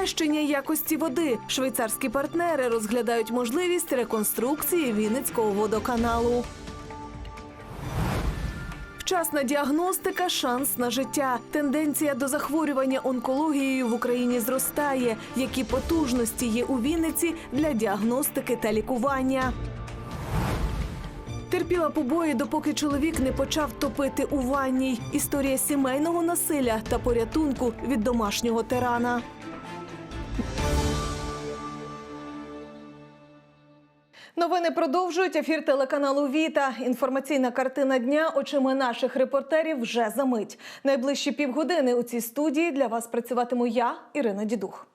покращення якості води швейцарські партнери розглядають можливість реконструкції Вінницького водоканалу. Вчасна діагностика шанс на життя. Тенденція до захворювання онкологією в Україні зростає. Які потужності є у Вінниці для діагностики та лікування? Терпіла побої, допоки чоловік не почав топити у ванній. Історія сімейного насилля та порятунку від домашнього тирана. Новини продовжують ефір телеканалу Віта. Інформаційна картина дня очима наших репортерів вже за мить. Найближчі півгодини у цій студії для вас працюватиму я, Ірина Дідух.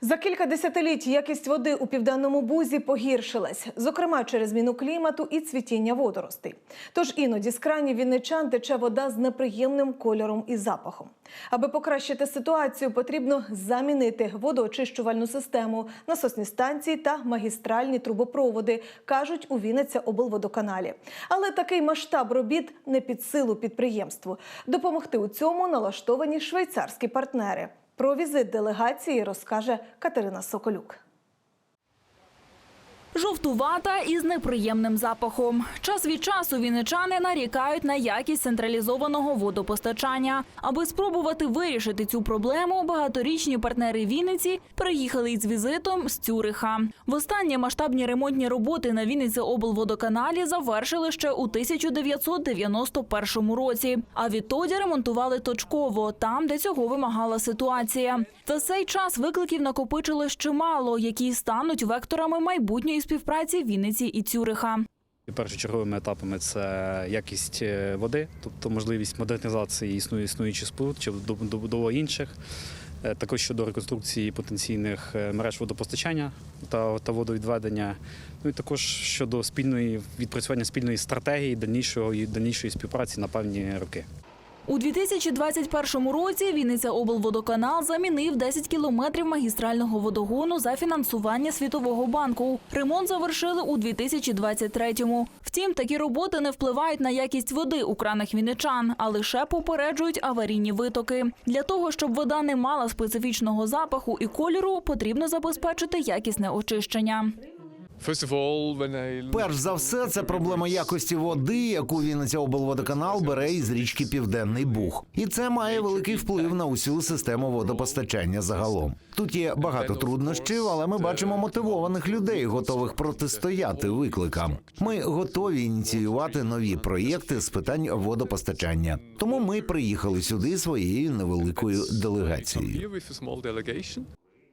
За кілька десятиліть якість води у південному бузі погіршилась, зокрема через зміну клімату і цвітіння водоростей. Тож іноді з кранів вінничан тече вода з неприємним кольором і запахом. Аби покращити ситуацію, потрібно замінити водоочищувальну систему, насосні станції та магістральні трубопроводи, кажуть у Вінниця облводоканалі. Але такий масштаб робіт не під силу підприємству. Допомогти у цьому налаштовані швейцарські партнери. Про візит делегації розкаже Катерина Соколюк. Жовтувата із неприємним запахом. Час від часу вінничани нарікають на якість централізованого водопостачання. Аби спробувати вирішити цю проблему, багаторічні партнери Вінниці приїхали із візитом з Цюриха. Востаннє масштабні ремонтні роботи на Вінниці облводоканалі завершили ще у 1991 році. А відтоді ремонтували точково, там, де цього вимагала ситуація. За цей час викликів накопичилось чимало, які стануть векторами майбутньої співпраці Вінниці і Цюриха. Першочерговими етапами це якість е, води, тобто можливість модернізації існує існуючих споруд чи доб- добудова інших. Е, Також щодо реконструкції потенційних е, мереж водопостачання та, та водовідведення. Ну і також щодо спільної відпрацювання спільної стратегії дальнішої, дальнішої співпраці на певні роки. У 2021 році Вінниця облводоканал замінив 10 кілометрів магістрального водогону за фінансування Світового банку. Ремонт завершили у 2023-му. Втім, такі роботи не впливають на якість води у кранах вінничан, а лише попереджують аварійні витоки. Для того, щоб вода не мала специфічного запаху і кольору, потрібно забезпечити якісне очищення. Перш за все, це проблема якості води, яку Вінниця облводоканал бере із річки Південний Буг, і це має великий вплив на усю систему водопостачання загалом. Тут є багато труднощів, але ми бачимо мотивованих людей, готових протистояти викликам. Ми готові ініціювати нові проєкти з питань водопостачання. Тому ми приїхали сюди своєю невеликою делегацією.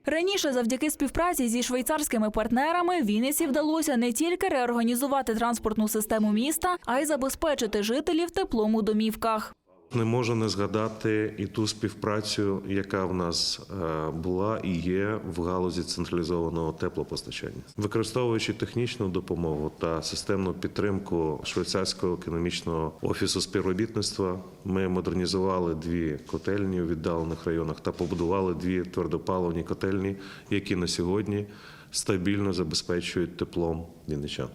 Раніше, завдяки співпраці зі швейцарськими партнерами, Вінниці вдалося не тільки реорганізувати транспортну систему міста, а й забезпечити жителів теплом у домівках. Не можу не згадати і ту співпрацю, яка в нас е, була і є в галузі централізованого теплопостачання, використовуючи технічну допомогу та системну підтримку швейцарського економічного офісу співробітництва. Ми модернізували дві котельні у віддалених районах та побудували дві твердопаливні котельні, які на сьогодні стабільно забезпечують теплом вінничан.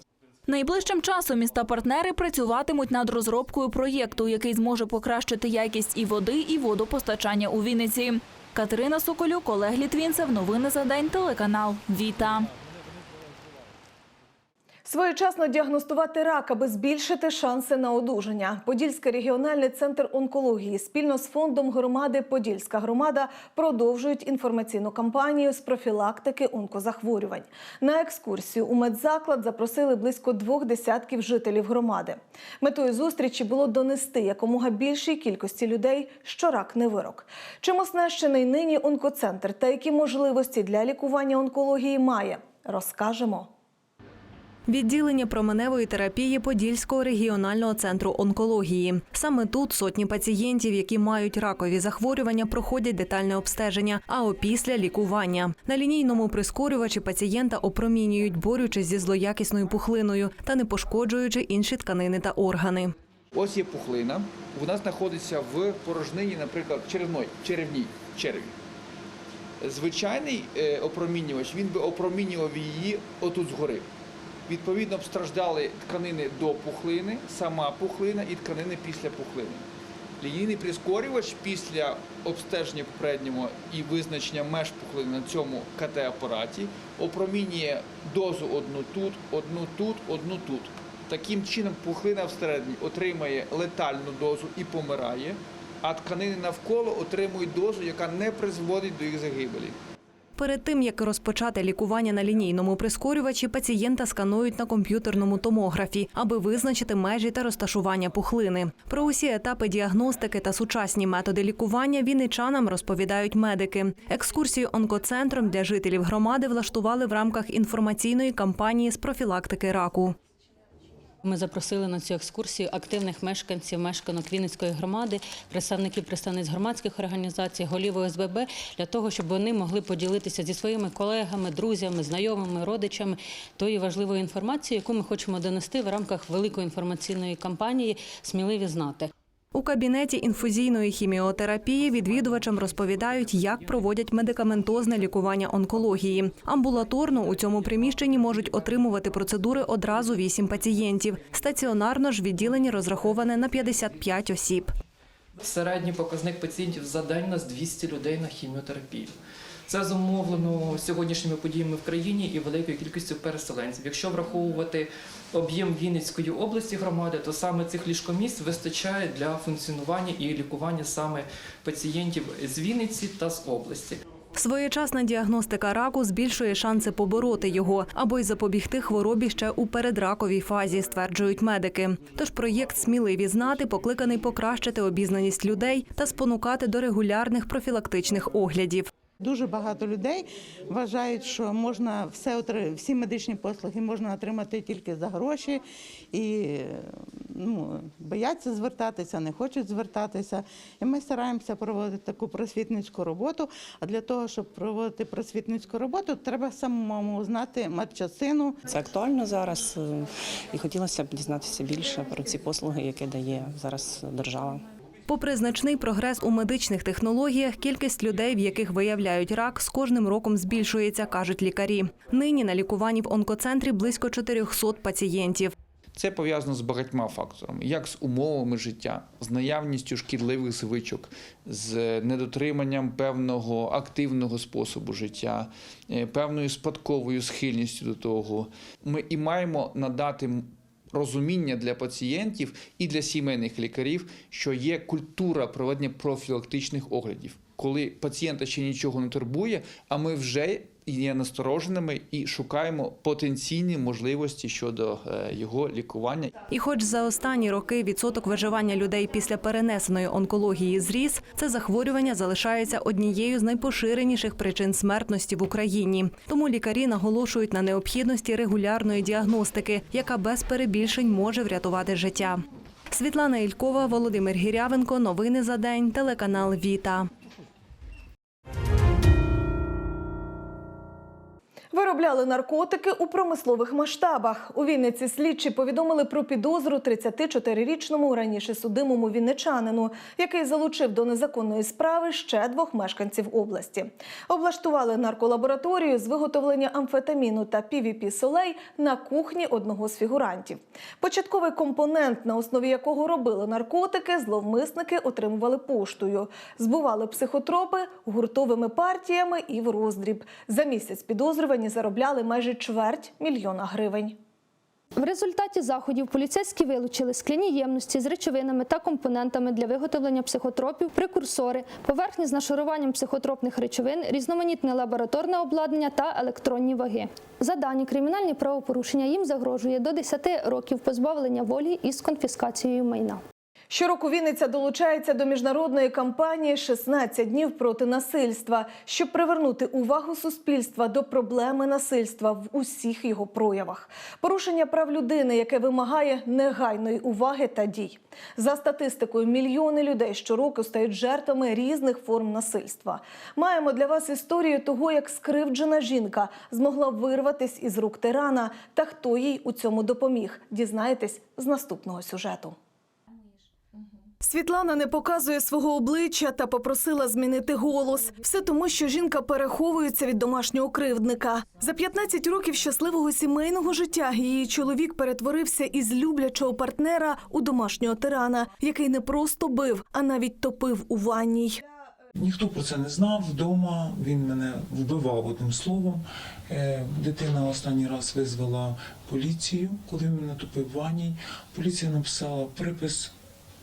Найближчим часом міста-партнери працюватимуть над розробкою проєкту, який зможе покращити якість і води, і водопостачання у Вінниці. Катерина Соколюк, Олег Літвінцев. Новини за день. Телеканал Віта. Своєчасно діагностувати рак, аби збільшити шанси на одужання. Подільський регіональний центр онкології спільно з фондом громади Подільська громада продовжують інформаційну кампанію з профілактики онкозахворювань. На екскурсію у медзаклад запросили близько двох десятків жителів громади. Метою зустрічі було донести якомога більшій кількості людей, що рак не вирок. Чим оснащений нині онкоцентр та які можливості для лікування онкології має, розкажемо. Відділення променевої терапії Подільського регіонального центру онкології. Саме тут сотні пацієнтів, які мають ракові захворювання, проходять детальне обстеження, а опісля лікування. На лінійному прискорювачі пацієнта опромінюють, борючись зі злоякісною пухлиною та не пошкоджуючи інші тканини та органи. Ось є пухлина. Вона знаходиться в порожнині, наприклад, черевної, черевній черві. Звичайний е, опромінювач він би опромінював її отут згори. Відповідно, б страждали тканини до пухлини, сама пухлина і тканини після пухлини. Лінійний прискорювач після обстеження попереднього і визначення меж пухлини на цьому КТ-апараті опромінює дозу одну тут, одну тут, одну тут. Таким чином пухлина всередині отримає летальну дозу і помирає, а тканини навколо отримують дозу, яка не призводить до їх загибелі. Перед тим як розпочати лікування на лінійному прискорювачі, пацієнта сканують на комп'ютерному томографі, аби визначити межі та розташування пухлини. Про усі етапи діагностики та сучасні методи лікування вінничанам розповідають медики. Екскурсію онкоцентром для жителів громади влаштували в рамках інформаційної кампанії з профілактики раку. Ми запросили на цю екскурсію активних мешканців мешканок Вінницької громади, представників представниць громадських організацій, голів ОСББ для того, щоб вони могли поділитися зі своїми колегами, друзями, знайомими, родичами тої важливої інформації, яку ми хочемо донести в рамках великої інформаційної кампанії Сміливі знати. У кабінеті інфузійної хіміотерапії відвідувачам розповідають, як проводять медикаментозне лікування онкології. Амбулаторно у цьому приміщенні можуть отримувати процедури одразу вісім пацієнтів. Стаціонарно ж відділення розраховане на 55 осіб. Середній показник пацієнтів за день у нас 200 людей на хіміотерапію. Це зумовлено сьогоднішніми подіями в країні і великою кількістю переселенців. Якщо враховувати об'єм Вінницької області громади, то саме цих ліжкомісць вистачає для функціонування і лікування саме пацієнтів з Вінниці та з області. Своєчасна діагностика раку збільшує шанси побороти його або й запобігти хворобі ще у передраковій фазі, стверджують медики. Тож проєкт Сміливі знати покликаний покращити обізнаність людей та спонукати до регулярних профілактичних оглядів. Дуже багато людей вважають, що можна все всі медичні послуги можна отримати тільки за гроші, і ну, бояться звертатися, не хочуть звертатися. І ми стараємося проводити таку просвітницьку роботу. А для того, щоб проводити просвітницьку роботу, треба самому знати матчасину. Це актуально зараз, е, і хотілося б дізнатися більше про ці послуги, які дає зараз держава. Попри значний прогрес у медичних технологіях, кількість людей, в яких виявляють рак, з кожним роком збільшується, кажуть лікарі. Нині на лікуванні в онкоцентрі близько 400 пацієнтів. Це пов'язано з багатьма факторами, як з умовами життя, з наявністю шкідливих звичок, з недотриманням певного активного способу життя, е, певною спадковою схильністю до того. Ми і маємо надати розуміння для пацієнтів і для сімейних лікарів, що є культура проведення профілактичних оглядів, коли пацієнта ще нічого не турбує, а ми вже є настороженими і шукаємо потенційні можливості щодо е, його лікування. І хоч за останні роки відсоток виживання людей після перенесеної онкології зріс, це захворювання залишається однією з найпоширеніших причин смертності в Україні. Тому лікарі наголошують на необхідності регулярної діагностики, яка без перебільшень може врятувати життя. Світлана Ількова, Володимир Гірявенко. Новини за день. Телеканал Віта. Виробляли наркотики у промислових масштабах. У Вінниці слідчі повідомили про підозру 34-річному раніше судимому вінничанину, який залучив до незаконної справи ще двох мешканців області. Облаштували нарколабораторію з виготовлення амфетаміну та PVP солей на кухні одного з фігурантів. Початковий компонент, на основі якого робили наркотики, зловмисники отримували поштою, збували психотропи гуртовими партіями і в роздріб. За місяць підозрювані заробляли майже чверть мільйона гривень. В результаті заходів поліцейські вилучили скляні ємності з речовинами та компонентами для виготовлення психотропів, прекурсори, поверхні з нашаруванням психотропних речовин, різноманітне лабораторне обладнання та електронні ваги. За дані кримінальні правопорушення їм загрожує до 10 років позбавлення волі із конфіскацією майна. Щороку Вінниця долучається до міжнародної кампанії «16 днів проти насильства, щоб привернути увагу суспільства до проблеми насильства в усіх його проявах. Порушення прав людини, яке вимагає негайної уваги та дій. За статистикою, мільйони людей щороку стають жертвами різних форм насильства. Маємо для вас історію того, як скривджена жінка змогла вирватись із рук тирана та хто їй у цьому допоміг. Дізнаєтесь з наступного сюжету. Світлана не показує свого обличчя та попросила змінити голос. Все тому, що жінка переховується від домашнього кривдника. За 15 років щасливого сімейного життя її чоловік перетворився із люблячого партнера у домашнього тирана, який не просто бив, а навіть топив у ванній. Ніхто про це не знав вдома. Він мене вбивав одним словом. Е, Дитина останній раз визвала поліцію, коли мене топив в ванній. Поліція написала припис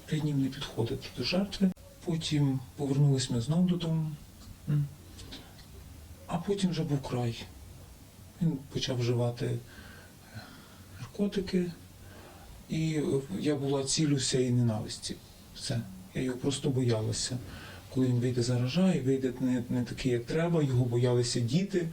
п'ять днів не підходити до жертви. Потім повернулись ми знову додому. А потім вже був край. Він почав вживати е, наркотики, і я була цілю всієї ненависті. Все. Я його просто боялася. Коли він вийде заражає, вийде не, не такий, як треба, його боялися діти.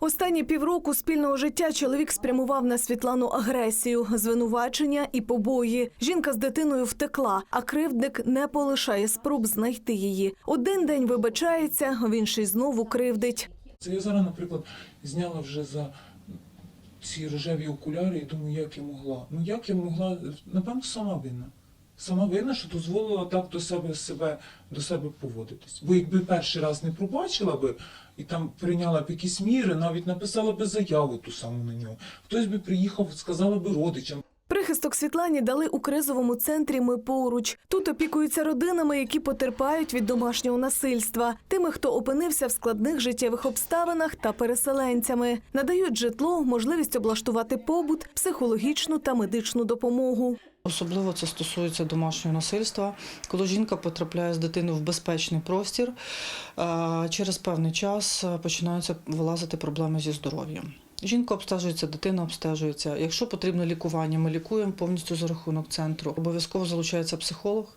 Останні півроку спільного життя чоловік спрямував на Світлану агресію, звинувачення і побої. Жінка з дитиною втекла, а кривдник не полишає спроб знайти її. Один день вибачається, в інший знову кривдить. Це я зараз, наприклад, зняла вже за ці рожеві окуляри і думаю, як я могла. Ну як я могла, напевно, сама винна. Сама винна, що дозволила так до себе себе до себе поводитись. Бо якби перший раз не пробачила би і там прийняла б якісь міри, навіть написала би заяву ту саму на нього. Хтось би приїхав, сказала би родичам. Прихисток Світлані дали у кризовому центрі Ми поруч. Тут опікуються родинами, які потерпають від домашнього насильства, тими, хто опинився в складних життєвих обставинах та переселенцями. Надають житло, можливість облаштувати побут, психологічну та медичну допомогу. Особливо це стосується домашнього насильства, коли жінка потрапляє з дитиною в безпечний простір. е, Через певний час е, починаються вилазити проблеми зі здоров'ям. Жінка обстежується, дитина обстежується. Якщо потрібно лікування, ми лікуємо повністю за рахунок центру. Обов'язково залучається психолог,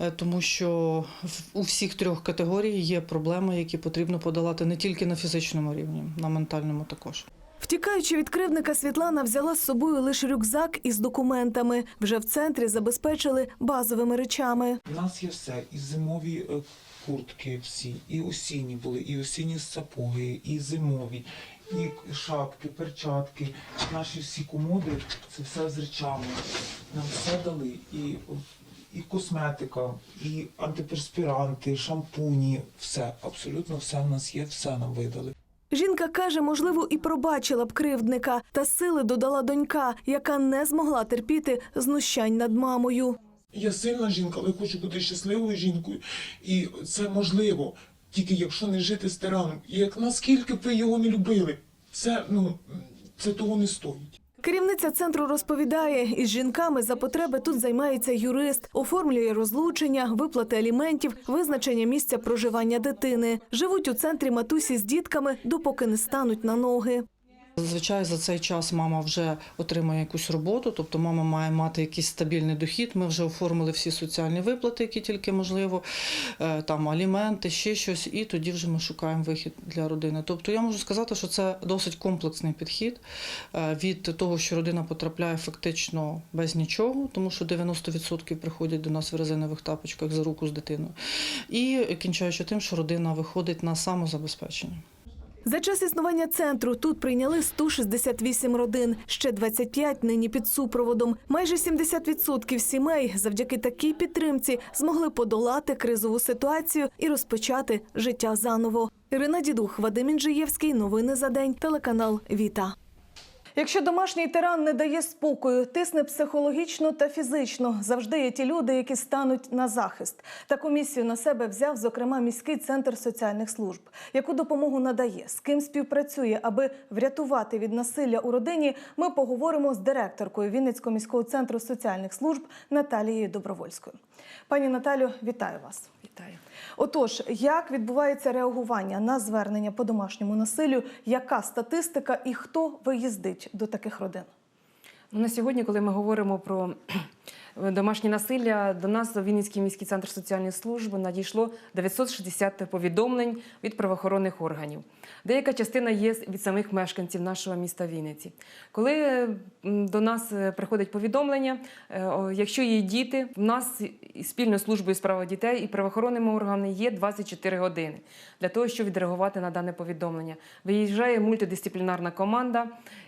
е, тому що у всіх трьох категорій є проблеми, які потрібно подолати не тільки на фізичному рівні, на ментальному також. Втікаючи від кривдника, Світлана взяла з собою лише рюкзак із документами. Вже в центрі забезпечили базовими речами. У нас є все, і зимові е, куртки всі, і осінні були, і осінні сапоги, і зимові, і шапки, перчатки. Наші всі комоди це все з речами. Нам все дали. І, і косметика, і антиперспіранти, шампуні, все, абсолютно все в нас є, все нам видали. Жінка каже, можливо, і пробачила б кривдника, та сили додала донька, яка не змогла терпіти знущань над мамою. Я сильна жінка, але хочу бути щасливою жінкою. І це можливо, тільки якщо не жити з тираном. Як наскільки б ви його не любили, це ну це того не стоїть. Керівниця центру розповідає, із жінками за потреби тут займається юрист, оформлює розлучення, виплати аліментів, визначення місця проживання дитини. Живуть у центрі матусі з дітками, допоки не стануть на ноги. Зазвичай за цей час мама вже отримує якусь роботу, тобто мама має мати якийсь стабільний дохід. Ми вже оформили всі соціальні виплати, які тільки можливо, е, там аліменти, ще щось, і тоді вже ми шукаємо вихід для родини. Тобто я можу сказати, що це досить комплексний підхід е, від того, що родина потрапляє фактично без нічого, тому що 90% приходять до нас в резинових тапочках за руку з дитиною, і кінчаючи тим, що родина виходить на самозабезпечення. За час існування центру тут прийняли 168 родин, ще 25 нині під супроводом. Майже 70% сімей завдяки такій підтримці змогли подолати кризову ситуацію і розпочати життя заново. Ірина Дідух, Вадим Інжиєвський. Новини за день. Телеканал Віта. Якщо домашній тиран не дає спокою, тисне психологічно та фізично, завжди є ті люди, які стануть на захист. Таку місію на себе взяв, зокрема, міський центр соціальних служб. Яку допомогу надає, з ким співпрацює, аби врятувати від насилля у родині, ми поговоримо з директоркою Вінницького міського центру соціальних служб Наталією Добровольською. Пані Наталю, вітаю вас. Вітаю. Отож, як відбувається реагування на звернення по домашньому насиллю? Яка статистика і хто виїздить до таких родин? Ну, На сьогодні, коли ми говоримо про домашнє насилля, до нас до Вінницький міський центр соціальної служби надійшло 960 повідомлень від правоохоронних органів. Деяка частина є від самих мешканців нашого міста Вінниці. Коли до нас е, приходить повідомлення, е, якщо є діти, в нас спільно з службою справа дітей і правоохоронними органами є 24 години для того, щоб відреагувати на дане повідомлення. Виїжджає мультидисциплінарна команда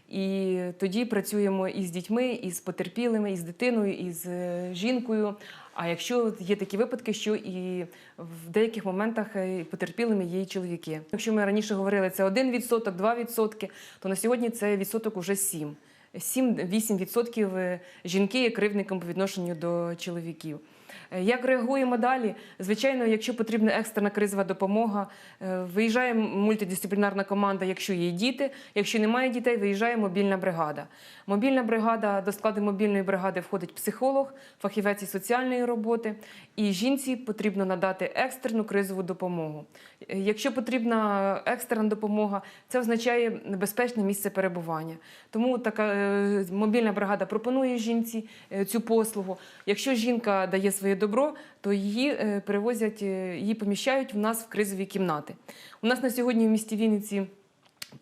І тоді працюємо і з дітьми, і з потерпілими, і з дитиною, і з е, жінкою. А якщо є такі випадки, що і в деяких моментах е, потерпілими є і чоловіки. Якщо ми раніше говорили, це 1%, 2%, то на сьогодні це відсоток уже 7%. 7-8% е, жінки є кривдником по відношенню до чоловіків. Е, Як реагуємо далі? Звичайно, якщо потрібна екстрена кризова допомога, е, виїжджає мультидисциплінарна команда, якщо є діти. Якщо немає дітей, виїжджає мобільна бригада. Мобільна бригада до складу мобільної бригади входить психолог, фахівець із соціальної роботи, і жінці потрібно надати екстрену кризову допомогу. Е, Якщо потрібна екстрена допомога, це означає безпечне місце перебування. Тому така е, мобільна бригада пропонує жінці е, цю послугу. Якщо жінка дає своє добро, то її перевозять, е, її поміщають в нас в кризові кімнати. У нас на сьогодні в місті Вінниці.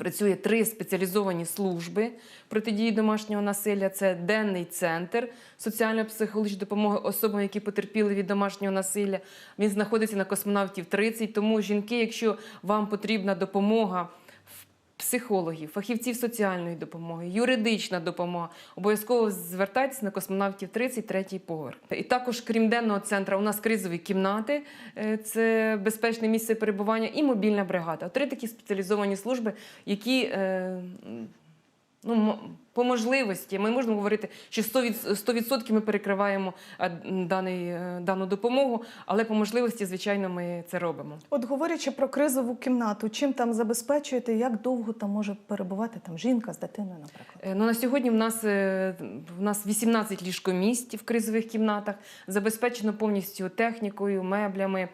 Працює три спеціалізовані служби протидії домашнього насилля. Це денний центр соціально-психологічної допомоги особам, які потерпіли від домашнього насилля. Він знаходиться на космонавтів 30. Тому жінки, якщо вам потрібна допомога психологів, фахівців соціальної допомоги, юридична допомога. Обов'язково звертайтесь на космонавтів 33-й поверх. І також, крім денного центру, у нас кризові кімнати, е, це безпечне місце перебування, і мобільна бригада. Три такі спеціалізовані служби, які е, ну, по можливості ми можемо говорити, що 100%, 100% ми перекриваємо е, даний, е, дану допомогу, але по можливості, звичайно, ми це робимо. От говорячи про кризову кімнату, чим там забезпечуєте, як довго там може перебувати там жінка з дитиною, наприклад? Е, Ну, на сьогодні в нас, в нас 18 ліжкомість в кризових кімнатах, забезпечено повністю технікою, меблями,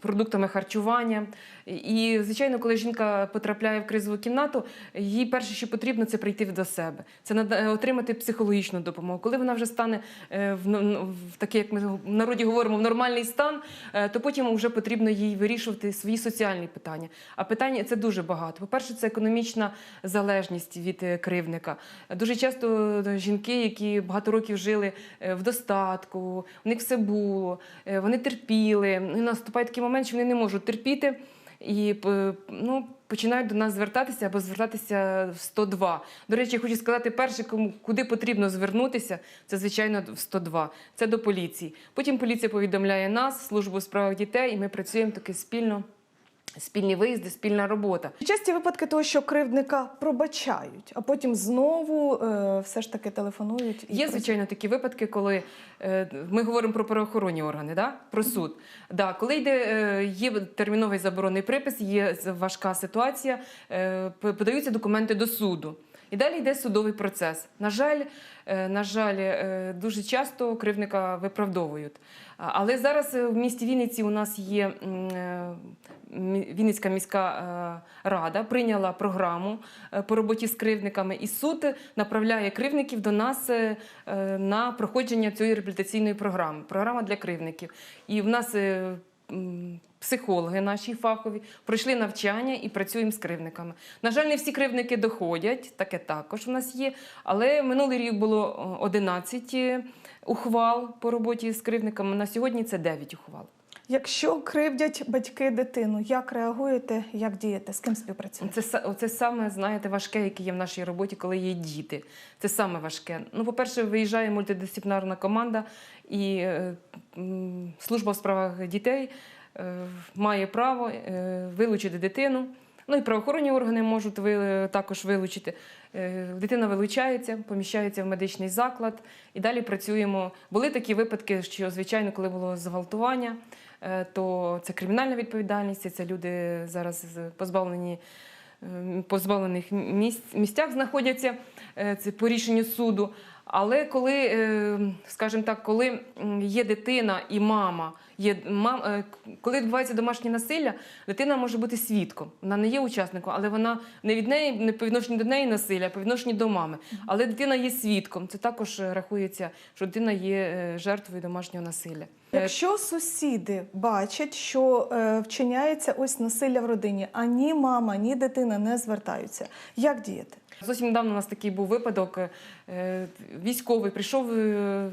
продуктами харчування. І, звичайно, коли жінка потрапляє в кризову кімнату, їй перше, що потрібно, це прийти до себе, це е, отримати психологічну допомогу. Коли вона вже стане е, в, в таке, як ми в народі говоримо, в нормальний стан, е, то потім вже потрібно їй вирішувати свої соціальні питання. А питання це дуже багато. По-перше, це економічна залежність від кривника. Дуже часто жінки, які багато років жили в достатку, в них все було, вони терпіли. І наступає такий момент, що вони не можуть терпіти. І ну, починають до нас звертатися або звертатися в 102. До речі, хочу сказати, перше, кому куди потрібно звернутися, це звичайно в 102. Це до поліції. Потім поліція повідомляє нас, службу у справах дітей, і ми працюємо таки спільно. Спільні виїзди, спільна робота. Часті випадки того, що кривдника пробачають, а потім знову е, все ж таки телефонують. і Є, звичайно, такі випадки, коли е, ми говоримо про правоохоронні органи, да? про суд. Да, коли йде, е, є терміновий заборонний припис, є важка ситуація, е, подаються документи до суду. І далі йде судовий процес. На жаль, е, на жаль, е, дуже часто кривника виправдовують. Але зараз е, в місті Вінниці у нас є Вінницька міська е, рада прийняла програму е, по роботі з кривдниками, і суд направляє кривдників до нас е, на проходження цієї реабілітаційної програми. Програма для кривдників. І в нас психологи наші фахові пройшли навчання і працюємо з кривдниками. На жаль, не всі кривдники доходять, таке також у нас є. Але минулий рік було е, 11 ухвал по роботі з кривдниками. На сьогодні це 9 ухвал. Якщо кривдять батьки дитину, як реагуєте, як дієте, з ким співпрацюєте? Це, са- це саме, знаєте, важке, яке є в нашій роботі, коли є діти. Це саме важке. Ну, по-перше, виїжджає мультидисциплінарна команда, і е, служба в справах дітей е, має право е, вилучити дитину. Ну і правоохоронні органи можуть ви, також вилучити. Е, Дитина вилучається, поміщається в медичний заклад і далі працюємо. Були такі випадки, що, звичайно, коли було зґвалтування, е, то це кримінальна відповідальність, і це люди зараз позбавлені е, позбавлених місць, місцях знаходяться е, це по рішенню суду. Але коли, е, скажімо так, коли є дитина і мама, є мам, е, коли відбувається домашнє насилля, дитина може бути свідком. Вона не є учасником, але вона не від неї, не по відношенню до неї насилля, а по відношенню до мами. Але дитина є свідком. Це також е, рахується, що дитина є жертвою домашнього насилля. Якщо сусіди бачать, що вчиняється ось насилля в родині, а ні мама, ні дитина не звертаються, як діяти? Зовсім недавно у нас такий був випадок. е, Військовий прийшов е,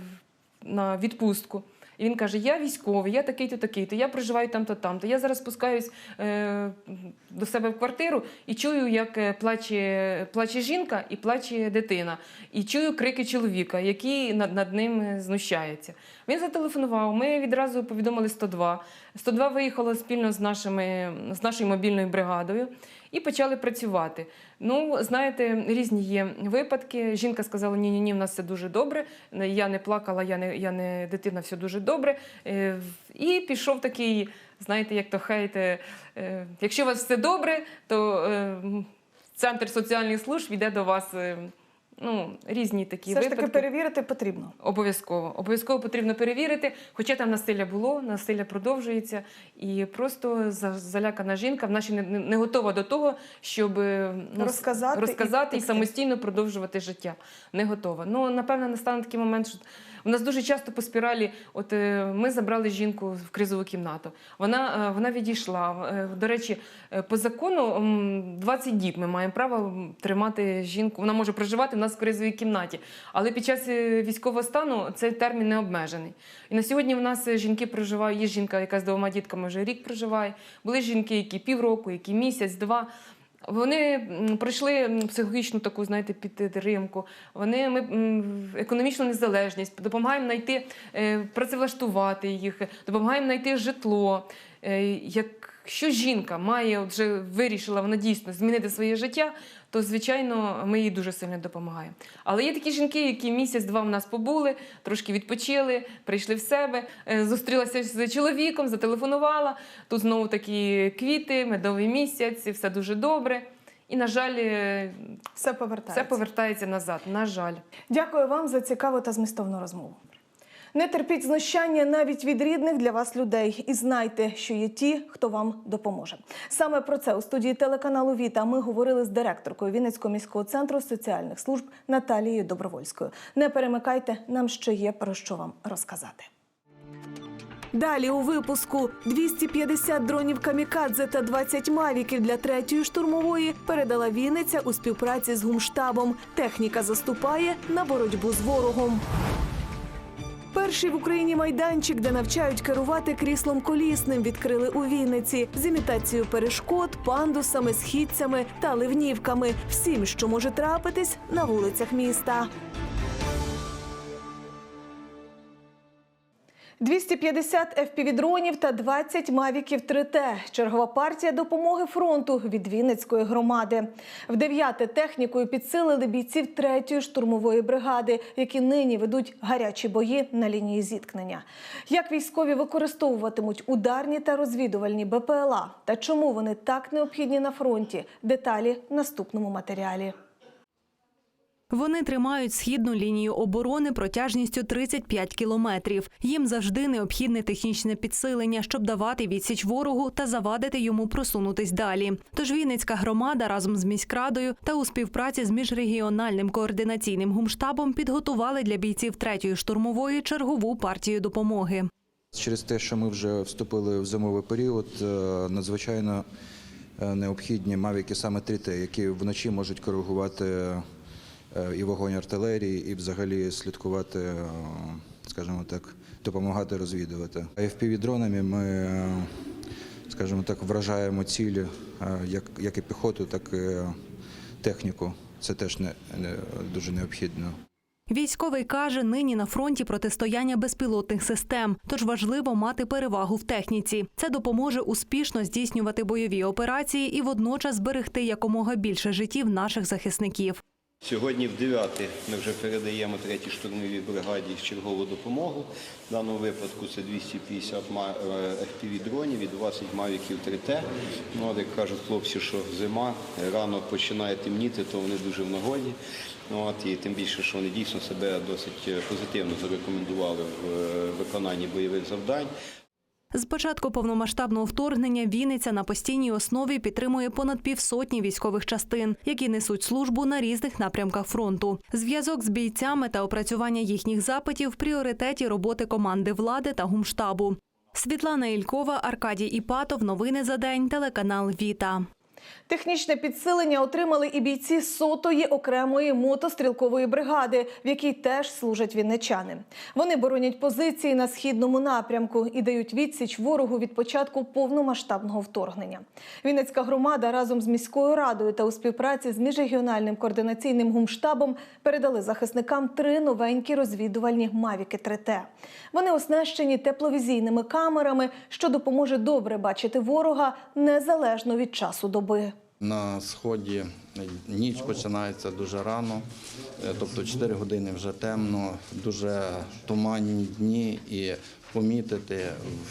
на відпустку. І він каже: Я військовий, я такий-то, такий-то, я проживаю там-то, там-то. Я зараз спускаюсь е, до себе в квартиру і чую, як е, плаче, плаче жінка і плаче дитина. І чую крики чоловіка, який над, над ним знущається. Він зателефонував. Ми відразу повідомили 102. 102 виїхало спільно з, нашими, з нашою мобільною бригадою і почали працювати. Ну, знаєте, різні є випадки. Жінка сказала: ні, ні, ні, в нас все дуже добре. Я не плакала, я не, я не дитина, все дуже добре. Е, І пішов такий, знаєте, як то хейт, е, е, якщо у вас все добре, то е, центр соціальних служб йде до вас. Ну, різні такі Все ж таки перевірити потрібно. Обов'язково. Обов'язково потрібно перевірити, хоча там насилля було, насилля продовжується. І просто залякана жінка вона ще не, не- готова до того, щоб ну, Розказати розказати і, і самостійно продовжувати життя. Не готова. Ну, напевно, настане такий момент, що у нас дуже часто по спіралі, от е, ми забрали жінку в кризову кімнату. Вона, е, вона відійшла. Е, До речі, по закону м, 20 діб ми маємо право тримати жінку. Вона може проживати в нас в кризовій кімнаті. Але під час військового стану цей термін не обмежений. І на сьогодні в нас жінки проживають. Є жінка, яка з двома дітками вже рік проживає. Були жінки, які півроку, які місяць, два. Вони пройшли психологічну таку, знаєте, підтримку. Вони ми економічну незалежність, допомагаємо знайти, е, працевлаштувати їх, допомагаємо знайти житло. Е, Якщо жінка має вже вирішила вона дійсно змінити своє життя, то звичайно ми їй дуже сильно допомагаємо. Але є такі жінки, які місяць-два в нас побули, трошки відпочили, прийшли в себе, е, зустрілася з чоловіком, зателефонувала. Тут знову такі квіти, медовий місяць, і все дуже добре. І, на жаль, е, Все повертається. все повертається назад. На жаль. Дякую вам за цікаву та змістовну розмову. Не терпіть знущання навіть від рідних для вас людей, і знайте, що є ті, хто вам допоможе. Саме про це у студії телеканалу Віта ми говорили з директоркою Вінницького міського центру соціальних служб Наталією Добровольською. Не перемикайте, нам ще є про що вам розказати. Далі у випуску 250 дронів камікадзе та 20 мавіків для третьої штурмової передала Вінниця у співпраці з гумштабом. Техніка заступає на боротьбу з ворогом. Перший в Україні майданчик, де навчають керувати кріслом колісним, відкрили у Вінниці з імітацією перешкод, пандусами, східцями та ливнівками. Всім, що може трапитись на вулицях міста. 250 FPV-дронів та 20 мавіків 3T. Чергова партія допомоги фронту від Вінницької громади. В дев'яте технікою підсилили бійців 3-ї штурмової бригади, які нині ведуть гарячі бої на лінії зіткнення. Як військові використовуватимуть ударні та розвідувальні БПЛА та чому вони так необхідні на фронті? Деталі в наступному матеріалі. Вони тримають східну лінію оборони протяжністю 35 кілометрів. Їм завжди необхідне технічне підсилення, щоб давати відсіч ворогу та завадити йому просунутись далі. Тож Вінницька громада разом з міськрадою та у співпраці з міжрегіональним координаційним гумштабом підготували для бійців третьої штурмової чергову партію допомоги. Через те, що ми вже вступили в зимовий період, е, надзвичайно е, необхідні мавіки саме 3Т, які вночі можуть коригувати і вогонь артилерії, і взагалі слідкувати, е, скажімо так, допомагати розвідувати. FPV-дронами ми, е, скажімо так, вражаємо цілі, е, як, і піхоту, так і техніку. Це теж не дуже необхідно. Військовий каже, нині на фронті протистояння безпілотних систем, тож важливо мати перевагу в техніці. Це допоможе успішно здійснювати бойові операції і водночас зберегти якомога більше життів наших захисників. Сьогодні в 9 ми вже передаємо третій штурмовій бригаді чергову допомогу. В даному випадку це 250 ма- е, FPV-дронів і 20 мавіків 3T. Ну, як кажуть хлопці, що зима, рано починає темніти, то вони дуже в нагоді. Ну, От, і тим більше, що вони дійсно себе досить е, позитивно зарекомендували в е, виконанні бойових завдань. З початку повномасштабного вторгнення Вінниця на постійній основі підтримує понад півсотні військових частин, які несуть службу на різних напрямках фронту. Зв'язок з бійцями та опрацювання їхніх запитів в пріоритеті роботи команди влади та гумштабу. Світлана Ількова, Аркадій Іпатов. Новини за день. Телеканал Віта. Технічне підсилення отримали і бійці сотої окремої мотострілкової бригади, в якій теж служать вінничани. Вони боронять позиції на східному напрямку і дають відсіч ворогу від початку повномасштабного вторгнення. Вінницька громада разом з міською радою та у співпраці з міжрегіональним координаційним гумштабом передали захисникам три новенькі розвідувальні мавіки 3Т. Вони оснащені тепловізійними камерами, що допоможе добре бачити ворога незалежно від часу доби. На сході ніч починається дуже рано, е, тобто 4 години вже темно, дуже туманні дні і помітити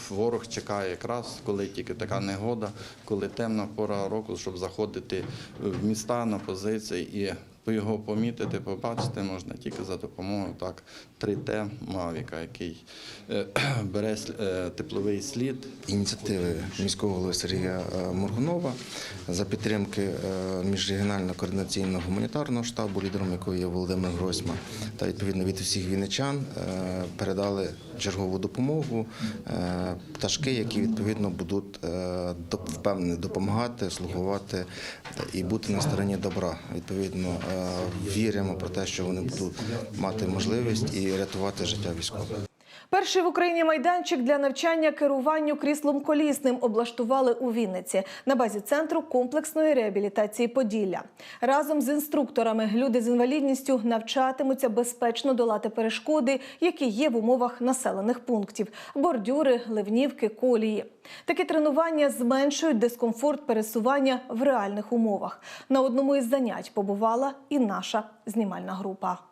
ворог чекає якраз, коли тільки така негода, коли темна пора року, щоб заходити в міста на позиції і його помітити, побачити можна тільки за допомогою так 3Т Мавіка, який е, бере е, тепловий слід ініціативи міського голови Сергія е, Моргунова за підтримки міжрегіонального координаційного гуманітарного штабу, лідером якого є Володимир Гройсман, та відповідно від усіх вінничан е, передали чергову допомогу, пташки, які відповідно будуть впевнені допомагати, слугувати і бути на стороні добра. Відповідно, віримо про те, що вони будуть мати можливість і рятувати життя військових. Перший в Україні майданчик для навчання керуванню кріслом колісним облаштували у Вінниці на базі центру комплексної реабілітації Поділля. Разом з інструкторами люди з інвалідністю навчатимуться безпечно долати перешкоди, які є в умовах населених пунктів: бордюри, ливнівки, колії. Такі тренування зменшують дискомфорт пересування в реальних умовах. На одному із занять побувала і наша знімальна група.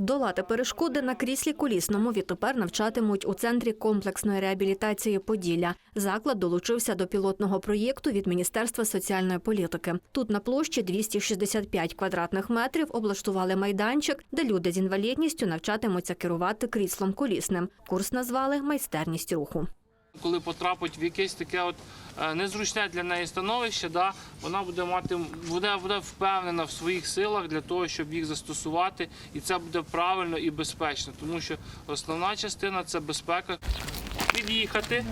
Долати перешкоди на кріслі колісному відтепер навчатимуть у центрі комплексної реабілітації Поділля. Заклад долучився до пілотного проєкту від Міністерства соціальної політики. Тут на площі 265 квадратних метрів облаштували майданчик, де люди з інвалідністю навчатимуться керувати кріслом колісним. Курс назвали майстерність руху. Коли потрапить в якесь таке от е, незручне для неї становище, да, вона буде мати буде, буде впевнена в своїх силах для того, щоб їх застосувати, і це буде правильно і безпечно, тому що основна частина це безпека. Під'їхати,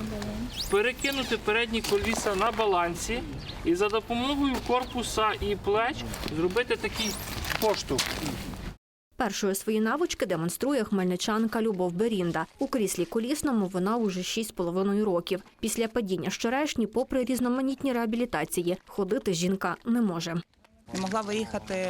перекинути передні коліса на балансі і за допомогою корпуса і плеч зробити такий поштовх. Першою свої навички демонструє хмельничанка Любов Берінда. У кріслі колісному вона уже 6,5 років. Після падіння з черешні, попри різноманітні реабілітації, ходити жінка не може. Не могла виїхати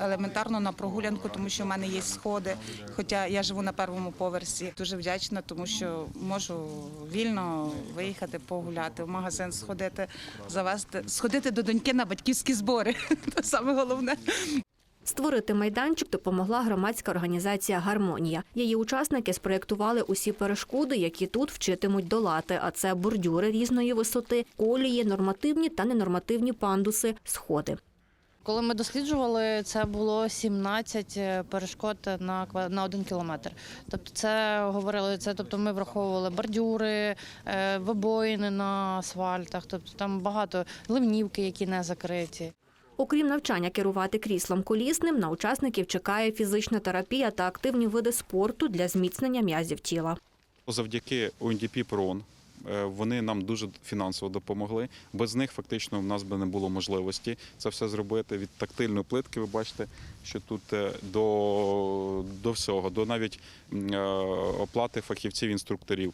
елементарно на прогулянку, тому що в мене є сходи. Хоча я живу на першому поверсі. Дуже вдячна, тому що можу вільно виїхати погуляти, в магазин сходити, завести, сходити до доньки на батьківські збори. Це саме головне. Створити майданчик допомогла громадська організація Гармонія. Її учасники спроєктували усі перешкоди, які тут вчитимуть долати. А це бордюри різної висоти, колії, нормативні та ненормативні пандуси, сходи. Коли ми досліджували, це було 17 перешкод на на один кілометр. Тобто, це говорили це. Тобто, ми враховували бордюри, е, вибоїни на асфальтах. Тобто там багато ливнівки, які не закриті. Окрім навчання керувати кріслом колісним, на учасників чекає фізична терапія та активні види спорту для зміцнення м'язів тіла. Завдяки UNDP ПРОН е, вони нам дуже фінансово допомогли. Без них фактично в нас би не було можливості це все зробити. Від тактильної плитки ви бачите, що тут е, до, до всього, до навіть е, оплати фахівців-інструкторів.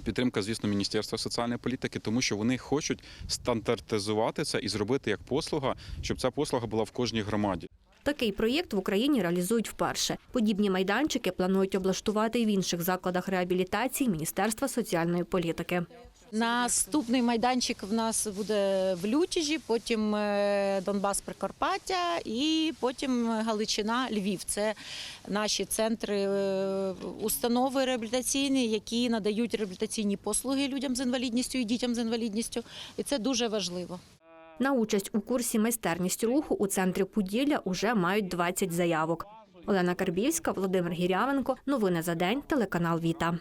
Підтримка, звісно, Міністерства соціальної політики, тому що вони хочуть стандартизувати це і зробити як послуга, щоб ця послуга була в кожній громаді. Такий проєкт в Україні реалізують вперше. Подібні майданчики планують облаштувати і в інших закладах реабілітації Міністерства соціальної політики. Наступний майданчик в нас буде в Лютіжі, потім е, Донбас Прикарпаття і потім Галичина, Львів. Це наші центри е, установи реабілітаційні, які надають реабілітаційні послуги людям з інвалідністю і дітям з інвалідністю. І це дуже важливо. На участь у курсі майстерність руху у центрі Поділля уже мають 20 заявок. Олена Карбівська, Володимир Гірявенко. Новини за день. Телеканал Віта.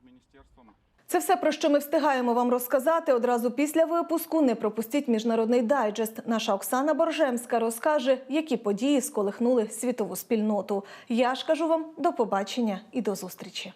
Це все про що ми встигаємо вам розказати. Одразу після випуску не пропустіть міжнародний дайджест. Наша Оксана Боржемська розкаже, які події сколихнули світову спільноту. Я ж кажу вам до побачення і до зустрічі.